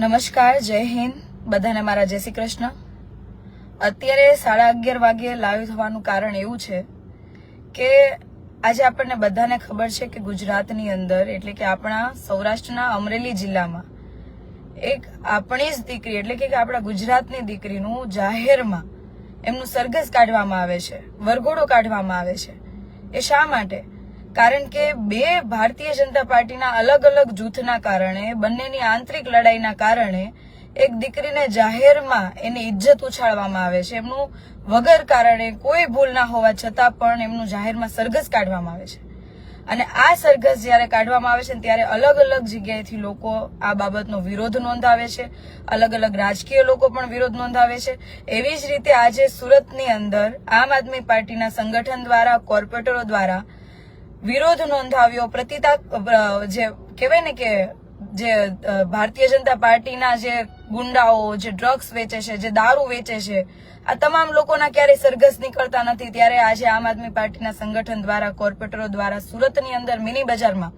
નમસ્કાર, જય હિન્દ. બધાને મારા જય શ્રી કૃષ્ણ. અત્યારે સાડા અગિયાર વાગે લાઈવ થવાનું કારણ એવું છે કે આજે આપણને બધાને ખબર છે કે ગુજરાતની અંદર, એટલે કે આપણા સૌરાષ્ટ્રના અમરેલી જિલ્લામાં, એક આપણી જ દીકરી, એટલે કે આપણા ગુજરાતની દીકરીનું જાહેરમાં એમનું સરઘસ કાઢવામાં આવે છે, વરઘોડો કાઢવામાં આવે છે. એ શા માટે? કારણ કે બે ભારતીય જનતા પાર્ટીના અલગ અલગ જૂથના કારણે, બંનેની આંતરિક લડાઈના કારણે એક દીકરીને જાહેરમાં એની ઇજ્જત ઉછાળવામાં આવે છે. એમનું વગર કારણે કોઈ ભૂલ ના હોવા છતાં પણ એમનું જાહેરમાં સરઘસ કાઢવામાં આવે છે. અને આ સરઘસ જ્યારે કાઢવામાં આવે છે ત્યારે અલગ અલગ જગ્યાએથી લોકો આ બાબતનો વિરોધ નોંધાવે છે. અલગ અલગ રાજકીય લોકો પણ વિરોધ નોંધાવે છે. એવી જ રીતે આજે સુરતની અંદર આમ આદમી પાર્ટીના સંગઠન દ્વારા, કોર્પોરેટરો દ્વારા વિરોધ નોંધાવ્યો. પ્રતિતા જે કહેવાય ને કે જે ભારતીય જનતા પાર્ટીના જે ગુંડાઓ, જે ડ્રગ્સ વેચે છે, જે દારૂ વેચે છે, આ તમામ લોકોના ક્યારેય સરઘસ નીકળતા નથી. ત્યારે આજે આમ આદમી પાર્ટીના સંગઠન દ્વારા, કોર્પોરેટરો દ્વારા, સુરતની અંદર મિની બજારમાં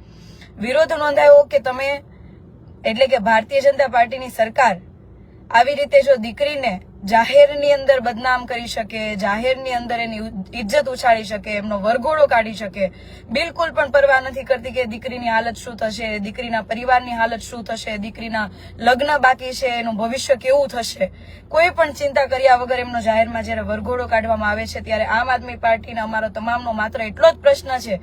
વિરોધ નોંધાયો કે તમે, એટલે કે ભારતીય જનતા પાર્ટીની સરકાર, આવી રીતે જો દીકરીને જાહેરની અંદર બદનામ કરી શકે, જાહેરની અંદર એની ઇજ્જત ઉછાળી શકે, એમનો વરઘોડો કાઢી શકે. બિલકુલ પણ પરવા નથી કરતી કે દીકરીની હાલત શું થશે, દીકરીના પરિવારની હાલત શું થશે, દીકરીના લગ્ન બાકી છે, એનું ભવિષ્ય કેવું થશે. કોઈ પણ ચિંતા કર્યા વગર એમનો જાહેરમાં જ્યારે વરઘોડો કાઢવામાં આવે છે, ત્યારે આમ આદમી પાર્ટીને અમારો તમામનો માત્ર એટલો જ પ્રશ્ન છે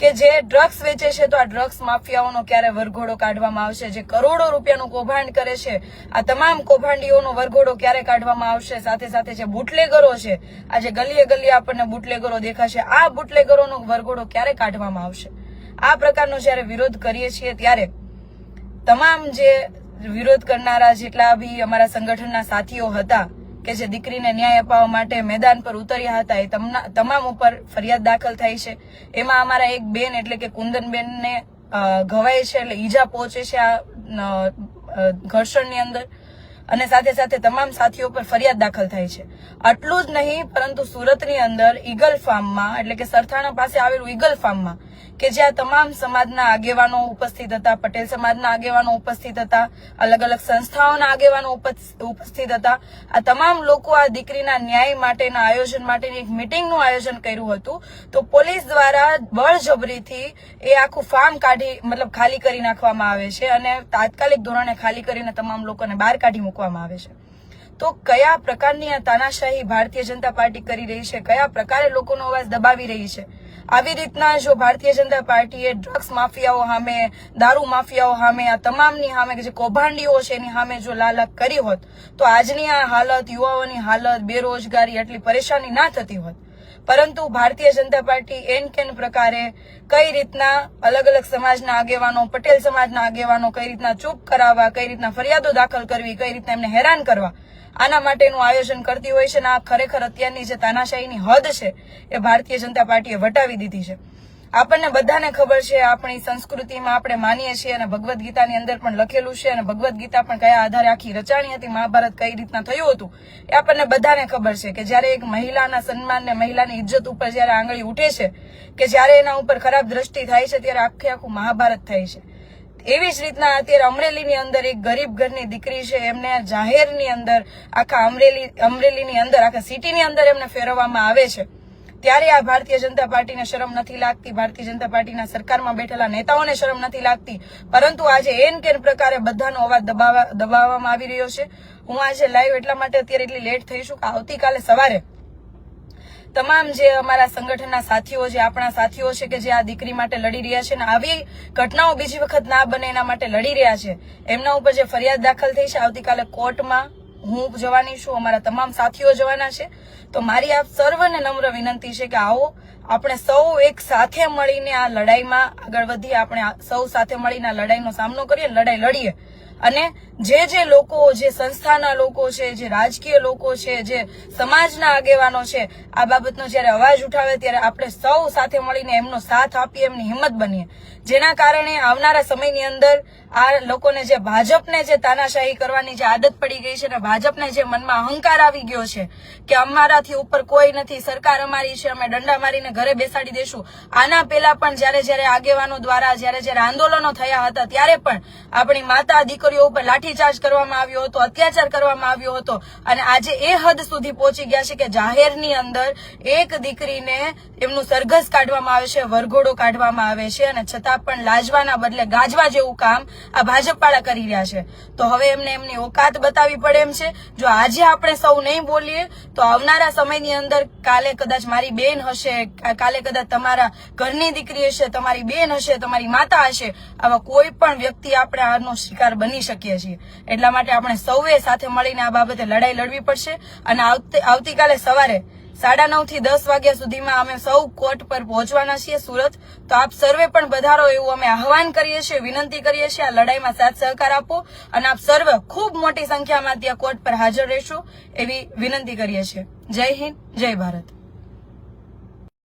કે જે ડ્રગ્સ વેચે છે, તો આ ડ્રગ્સ માફિયાઓનો ક્યારે વરઘોડો કાઢવામાં આવશે? જે કરોડો રૂપિયાનું કૌભાંડ કરે છે, આ તમામ કૌભાંડીઓનો વરઘોડો ક્યારે કાઢવામાં આવશે. સાથે સાથે જે બુટલેગરો છે, આ જે ગલીએ ગલીએ આપણને બુટલેગરો દેખાશે, આ બુટલેગરોનો વરઘોડો ક્યારે કાઢવામાં આવશે? આ પ્રકારનો જ્યારે વિરોધ કરીએ છીએ ત્યારે તમામ જે વિરોધ કરનારા જેટલા બી અમારા સંગઠનના સાથીઓ હતા કે જે દીકરીને ન્યાય અપાવવા માટે મેદાન પર ઉતર્યા હતા, એ તમામ ઉપર ફરિયાદ દાખલ થઈ છે. એમાં અમારા એક બેન એટલે કે કુંદનબેનને ઘવાય છે, એટલે ઈજા પહોંચે છે આ ઘર્ષણની અંદર. અને સાથે સાથે તમામ સાથીઓ પર ફરિયાદ દાખલ થાય છે. આટલું જ નહીં, પરંતુ સુરતની અંદર ઈગલ ફાર્મમાં, એટલે કે સરથાણા પાસે આવેલું ઈગલ ફાર્મમાં કે જ્યાં તમામ સમાજના આગેવાનો ઉપસ્થિત હતા, પટેલ સમાજના આગેવાનો ઉપસ્થિત હતા, અલગ અલગ સંસ્થાઓના આગેવાનો ઉપસ- ઉપસ્થિત હતા. આ તમામ લોકો આ દીકરીના ન્યાય માટેના આયોજન માટેની એક મિટિંગનું આયોજન કર્યું હતું. તો પોલીસ દ્વારા બળજબરીથી એ આખું ફાર્મ કાઢી, મતલબ ખાલી કરી નાખવામાં આવે છે અને તાત્કાલિક ધોરણે ખાલી કરીને તમામ લોકોને બહાર કાઢી મૂકવામાં આવે છે. તો કયા પ્રકારની આ તાનાશાહી ભારતીય જનતા પાર્ટી કરી રહી છે? કયા પ્રકારે લોકોનો અવાજ દબાવી રહી છે? આવી રીતના જો ભારતીય જનતા પાર્ટીએ ડ્રગ્સ માફિયાઓ સામે, દારૂ માફિયાઓ સામે, આ તમામની સામે જે કૌભાંડીઓ છે એની સામે જો લાલક કરી હોત, તો આજની આ હાલત, યુવાઓની હાલત, બેરોજગારી આટલી પરેશાની ના થતી હોત. પરંતુ Bharatiya Janata party N can પ્રકારે કઈ રીતના અલગ અલગ સમાજના આગેવાનો, પટેલ સમાજના આગેવાનો કઈ રીતના ચૂપ કરાવવા, કઈ રીતના ફરિયાદો દાખલ કરવી, કઈ રીતના એમને હેરાન કરવા આના માટેનું આયોજન કરતી હોય છે અને આ ખરેખર અત્યારની જે તાનાશાહીની હદ છે, એ ભારતીય જનતા પાર્ટીએ વટાવી દીધી છે. આપણને બધાને ખબર છે, આપણી સંસ્કૃતિમાં આપણે માનીએ છીએ અને ભગવદ્ ગીતાની અંદર પણ લખેલું છે અને ભગવદ્ ગીતા પણ કયા આધારે આખી રચાણી હતી, મહાભારત કઈ રીતના થયું હતું, એ આપણને બધાને ખબર છે કે જ્યારે એક મહિલાના સન્માન ને મહિલાની ઇજ્જત ઉપર જ્યારે આંગળી ઉઠે છે, કે જ્યારે એના ઉપર ખરાબ દ્રષ્ટિ થાય છે, ત્યારે આખે આખું મહાભારત થાય છે. એવી જ રીતના અત્યારે અમરેલીની અંદર એક ગરીબ ઘરની દીકરી છે. એમને જાહેરની અંદર આખા અમરેલી, અમરેલીની અંદર, આખા સિટીની અંદર એમને ફેરવવામાં આવે છે. ત્યારે આ ભારતીય જનતા પાર્ટીને શરમ નથી લાગતી. ભારતીય જનતા પાર્ટીના સરકારમાં બેઠેલા નેતાઓને શરમ નથી લાગતી. પરંતુ આજે એન કેન પ્રકારે બધાનો અવાજ દબાવવા, દબાવવામાં આવી રહ્યો છે. હું આજે લાઈવ એટલા માટે અત્યારે એટલી લેટ થઈ છું કે આવતીકાલે સવારે તમામ જે અમારા સંગઠનના સાથીઓ જે આપણા સાથીઓ છે કે જે આ દીકરી માટે લડી રહ્યા છે અને આવી ઘટનાઓ બીજી વખત ના બને એના માટે લડી રહ્યા છે, એમના ઉપર જે ફરિયાદ દાખલ થઈ છે, આવતીકાલે કોર્ટમાં હું જવાની છું, અમારા તમામ સાથીઓ જવાના છે. તો મારી આપ સર્વને નમ્ર વિનંતી છે કે આવો, આપણે સૌ એક સાથે મળીને આ લડાઈમાં આગળ વધીએ, આપણે સૌ સાથે મળીને આ લડાઈનો સામનો કરીએ, લડાઈ લડીએ. અને જે જે લોકો, જે સંસ્થાના લોકો છે, જે રાજકીય લોકો છે, જે સમાજના આગેવાનો છે, આ બાબતનો જ્યારે અવાજ ઉઠાવે ત્યારે આપણે સૌ સાથે મળીને એમનો સાથ આપીએ, એમની હિંમત બનીએ. જેના કારણે આવનારા સમયની અંદર આ લોકોને જે ભાજપને જે તાનાશાહી કરવાની જે આદત પડી ગઈ છે ને ભાજપને જે મનમાં અહંકાર આવી ગયો છે કે અમારાથી ઉપર કોઈ નથી, સરકાર અમારી છે, અમે દંડા મારીને ઘરે બેસાડી દેશું. આના પહેલા પણ જ્યારે જ્યારે આગેવાનો દ્વારા જ્યારે જ્યારે આંદોલનો થયા હતા, ત્યારે પણ આપણી માતા દીકરીઓ ઉપર લાઠીચાર્જ કરવામાં આવ્યો હતો, અત્યાચાર કરવામાં આવ્યો હતો. અને આજે એ હદ સુધી પહોંચી ગયા છે કે જાહેરની અંદર એક દીકરીને એમનું સરઘસ કાઢવામાં આવે છે, વરઘોડો કાઢવામાં આવે છે અને છતાં પણ લાજવાના બદલે ગાજવા જેવું કામ આ ભાજપવાળા કરી રહ્યા છે. તો હવે એમને એમની ઓકાત બતાવવી પડે એમ છે. જો આજે આપણે સૌ નહીં બોલીએ, તો આવનારા સમયની અંદર કાલે કદાચ મારી બેન હશે કાલે કદાચ તમારા ઘરની દીકરી હશે, તમારી બેન હશે, તમારી માતા હશે, આવા કોઈ પણ વ્યક્તિ આપણે આનો શિકાર બની શકીએ છીએ. એટલા માટે આપણે સૌએ સાથે મળીને આ બાબતે લડાઈ લડવી પડશે. અને આવતીકાલે સવારે સાડા નવથી દસ વાગ્યા સુધીમાં અમે સૌ કોર્ટ પર પહોંચવાના છીએ, સુરત. તો આપ સર્વે પણ વધારો એવું અમે આહવાન કરીએ છીએ, વિનંતી કરીએ છીએ, આ લડાઈમાં સાથ સહકાર આપો અને આપ સર્વે ખૂબ મોટી સંખ્યામાં ત્યાં કોર્ટ પર હાજર રહેશો એવી વિનંતી કરીએ છીએ. જય હિન્દ, જય ભારત.